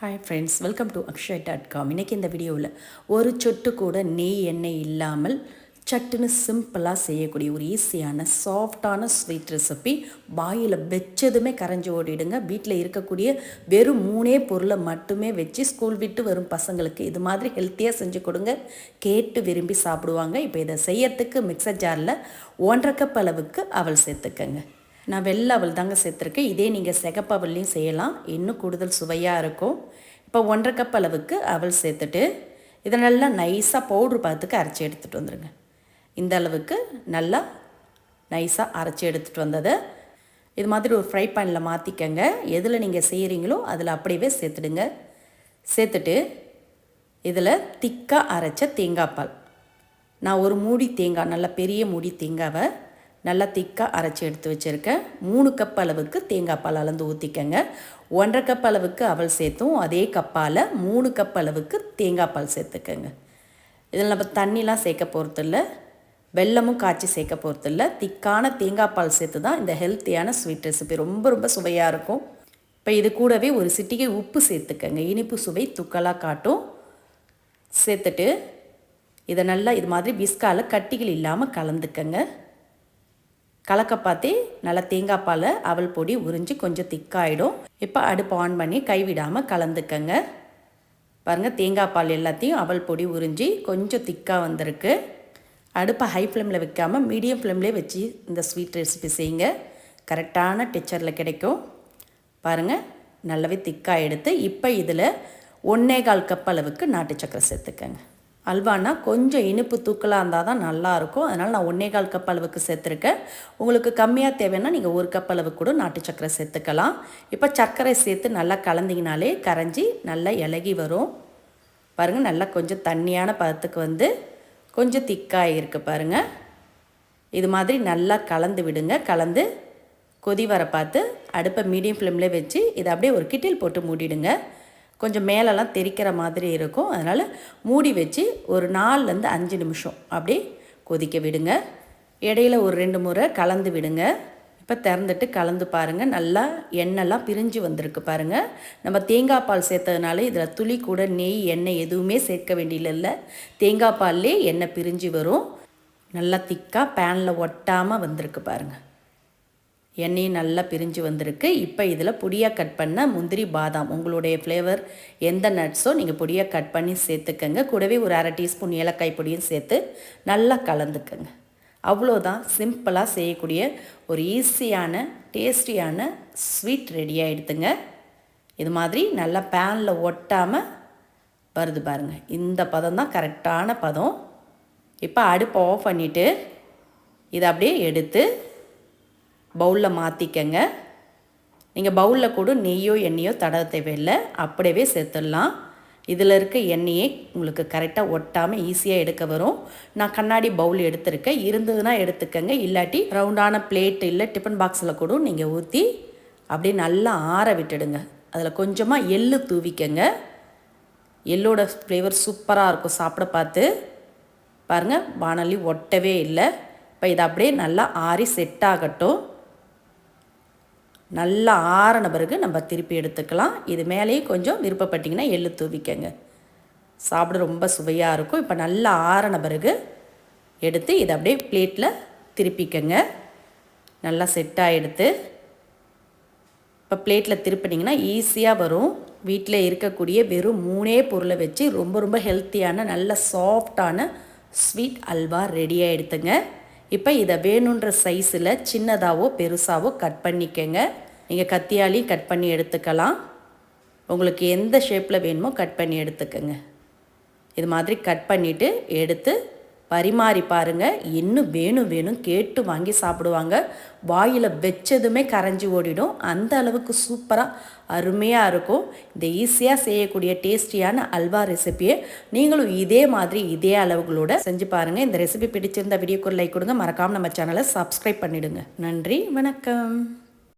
Hi friends welcome to Akshay dot com இன்றைக்கி இந்த வீடியோவில் ஒரு சொட்டு கூட நெய் எண்ணெய் இல்லாமல் சட்டுன்னு சிம்பிளாக செய்யக்கூடிய ஒரு ஈஸியான சாஃப்டான ஸ்வீட் ரெசிபி வாயில் வச்சதுமே கரைஞ்சி ஓடிடுங்க. வீட்டில் இருக்கக்கூடிய வெறும் மூணே பொருளை மட்டுமே வச்சு ஸ்கூல் விட்டு வரும் பசங்களுக்கு இது மாதிரி ஹெல்த்தியாக செஞ்சு கொடுங்க. கேட்டு விரும்பி சாப்பிடுவாங்க. இப்போ இதை செய்யறதுக்கு மிக்சர் ஜாரில் ஒன்றரை கப் அளவுக்கு அவள் சேர்த்துக்கங்க. நான் வெள்ளை அவள் தாங்க சேர்த்துருக்கேன். இதே நீங்கள் சிகப்பவல்லையும் செய்யலாம். இன்னும் கூடுதல் சுவையாக இருக்கும். இப்போ ஒன்றரை கப் அளவுக்கு அவள் சேர்த்துட்டு இதை நல்லா நைஸாக பவுட்ரு பார்த்துக்கு அரைச்சி எடுத்துகிட்டு வந்துடுங்க இந்த அளவுக்கு நல்லா நைஸாக அரைச்சி எடுத்துகிட்டு வந்ததை இது மாதிரி ஒரு ஃப்ரை பேனில் மாற்றிக்கங்க எதில் நீங்கள் செய்கிறீங்களோ அதில் அப்படியே சேர்த்துடுங்க. சேர்த்துட்டு இதில் திக்காக அரைச்ச தேங்காய் பால். நான் ஒரு மூடி தேங்காய் நல்ல பெரிய மூடி தேங்காவை நல்லா திக்காக அரைச்சி எடுத்து வச்சுருக்கேன் மூணு கப் அளவுக்கு தேங்காய் பால் அளந்து ஊற்றிக்கங்க ஒன்றரை கப் அளவுக்கு அவல் சேர்த்தும். அதே கப்பால் மூணு கப் அளவுக்கு தேங்காய் பால் சேர்த்துக்கங்க. இதில் நம்ம தண்ணிலாம் சேர்க்க போகிறதில்ல வெள்ளமும் காய்ச்சி சேர்க்க போகிறதில்ல திக்கான தேங்காய் பால் சேர்த்து தான் இந்த ஹெல்த்தியான ஸ்வீட் ரெசிபி ரொம்ப ரொம்ப சுவையாக இருக்கும். இப்போ இது கூடவே ஒரு சிட்டிகை உப்பு சேர்த்துக்கங்க. இனிப்பு சுவை துக்கலாக காட்டும். சேர்த்துட்டு இதை நல்லா இது மாதிரி பிஸ்காவில் கட்டிகள் இல்லாமல் கலந்துக்கங்க. கலக்க பார்த்து நல்லா தேங்காய் பால் அவல் பொடி உறிஞ்சி கொஞ்சம் திக்காயிடும். இப்போ அடுப்பு ஆன் பண்ணி கைவிடாமல் கலந்துக்கங்க. பாருங்கள் தேங்காய் பால் எல்லாத்தையும் அவல் பொடி உறிஞ்சி கொஞ்சம் திக்காக வந்திருக்கு. அடுப்பை ஹை ஃப்ளேமில் வைக்காமல் மீடியம் ஃப்ளேம்லேயே வச்சு இந்த ஸ்வீட் ரெசிபி செய்யுங்க. கரெக்டான டெக்சரில் கிடைக்கும். பாருங்கள் நல்லாவே திக்காக எடுத்து இப்போ இதில் ஒன்றே கால் கப் அளவுக்கு நாட்டு சக்கரை சேர்த்துக்கங்க. அல்வானா கொஞ்சம் இனிப்பு தூக்கலாக இருந்தால் தான் நல்லாயிருக்கும். அதனால் நான் ஒன்றே கால் கப் அளவுக்கு சேர்த்துருக்கேன். உங்களுக்கு கம்மியாக தேவைன்னா நீங்கள் ஒரு கப் அளவுக்கு கூட நாட்டு சர்க்கரை சேர்த்துக்கலாம். இப்போ சர்க்கரை சேர்த்து நல்லா கலந்திங்கனாலே கரைஞ்சி நல்லா இலகி வரும். பாருங்கள் நல்லா கொஞ்சம் தண்ணியான பதத்துக்கு வந்து கொஞ்சம் திக்காக இருக்குது பாருங்கள் இது மாதிரி நல்லா கலந்து விடுங்க. கலந்து கொதி வர பார்த்து அடுப்பை மீடியம் ஃப்ளேமில் வச்சு இதை அப்படியே ஒரு கிட்டில் போட்டு மூடிடுங்க. கொஞ்சம் மேலெல்லாம் தெரிக்கிற மாதிரி இருக்கும். அதனால் மூடி வச்சு ஒரு நாலுலேருந்து அஞ்சு நிமிஷம் அப்படியே கொதிக்க விடுங்க. இடையில ஒரு ரெண்டு முறை கலந்து விடுங்க. இப்போ திறந்துட்டு கலந்து பாருங்கள் நல்லா எண்ணெய்லாம் பிரிஞ்சு வந்திருக்கு பாருங்கள் நம்ம தேங்காய் பால் சேர்த்ததுனால இதில் துளி கூட நெய் எண்ணெய் எதுவுமே சேர்க்க வேண்டியதில்லை. தேங்காய் பால்லே எண்ணெய் பிரிஞ்சு வரும். நல்லா திக்காக பேனில் ஒட்டாமல் வந்திருக்கு பாருங்கள் எண்ணெயும் நல்லா பிரிஞ்சு வந்திருக்கு. இப்போ இதில் பொடியாக கட் பண்ண முந்திரி பாதாம். உங்களுடைய ஃப்ளேவர் எந்த நட்ஸோ நீங்கள் பொடியாக கட் பண்ணி சேர்த்துக்கங்க. கூடவே ஒரு அரை டீஸ்பூன் ஏலக்காய் பொடியும் சேர்த்து நல்லா கலந்துக்கங்க. அவ்வளோதான் சிம்பிளாக செய்யக்கூடிய ஒரு ஈஸியான டேஸ்டியான ஸ்வீட் ரெடியாக எடுத்துங்க இது மாதிரி நல்லா பேனில் ஒட்டாமல் வருது பாருங்கள் இந்த பதம் தான் கரெக்டான பதம். இப்போ அடுப்பை ஆஃப் பண்ணிவிட்டு இதை அப்படியே எடுத்து பவுலில் மாற்றிக்கங்க நீங்கள் பவுலில் கூட நெய்யோ எண்ணெயோ தட தேவையில்லை. அப்படியே சேர்த்துடலாம். இதில் இருக்க எண்ணெயே உங்களுக்கு கரெக்டாக ஒட்டாமல் ஈஸியாக எடுக்க வரும். நான் கண்ணாடி பவுல் எடுத்திருக்கேன். இருந்ததுன்னா எடுத்துக்கங்க. இல்லாட்டி ரவுண்டான பிளேட் இல்லை டிஃபன் பாக்ஸில் கூட நீங்கள் ஊற்றி அப்படியே நல்லா ஆற விட்டுடுங்க. அதில் கொஞ்சமாக எள்ளு தூவிக்கங்க. எள்ளோட ஃப்ளேவர் சூப்பராக இருக்கும். சாப்பிட பார்த்து. பாருங்கள் வானொலி ஒட்டவே இல்லை. இப்போ இதை அப்படியே நல்லா ஆறி செட் ஆகட்டும். நல்லா ஆறின பிறகு நம்ம திருப்பி எடுத்துக்கலாம். இது மேலேயும் கொஞ்சம் விருப்பப்பட்டிங்கன்னா எள்ளு தூவிக்கங்க. சாப்பிட ரொம்ப சுவையாக இருக்கும். இப்போ நல்லா ஆறின பிறகு எடுத்து இதை அப்படியே பிளேட்டில் திருப்பிக்கங்க. நல்லா செட்டாக எடுத்து இப்போ பிளேட்டில் திருப்பினீங்கன்னா ஈஸியாக வரும். வீட்டில் இருக்கக்கூடிய வெறும் மூணே பொருளை வச்சு ரொம்ப ரொம்ப ஹெல்த்தியான நல்ல சாஃப்டான ஸ்வீட் அல்வா ரெடியாக எடுத்துங்க. இப்போ இதை வேணுன்ற சைஸில் சின்னதாகவோ பெருசாகவோ கட் பண்ணிக்கங்க. நீங்கள் கத்தியாலையும் கட் பண்ணி எடுத்துக்கலாம். உங்களுக்கு எந்த ஷேப்பில் வேணுமோ கட் பண்ணி எடுத்துக்கோங்க. இது மாதிரி கட் பண்ணிவிட்டு எடுத்து பரிமாறி பாருங்கள் இன்னும் வேணும் வேணும் கேட்டு வாங்கி சாப்பிடுவாங்க. வாயில் வச்சதுமே கரைஞ்சி ஓடிடும். அந்த அளவுக்கு சூப்பராக அருமையாக இருக்கும். இந்த ஈஸியாக செய்யக்கூடிய டேஸ்டியான அல்வா ரெசிப்பியை நீங்களும் இதே மாதிரி இதே அளவுகளோட செஞ்சு பாருங்கள் இந்த ரெசிபி பிடிச்சிருந்த வீடியோக்கு லைக் கொடுங்க. மறக்காமல் நம்ம சேனலை சப்ஸ்கிரைப் பண்ணிவிடுங்க நன்றி வணக்கம்.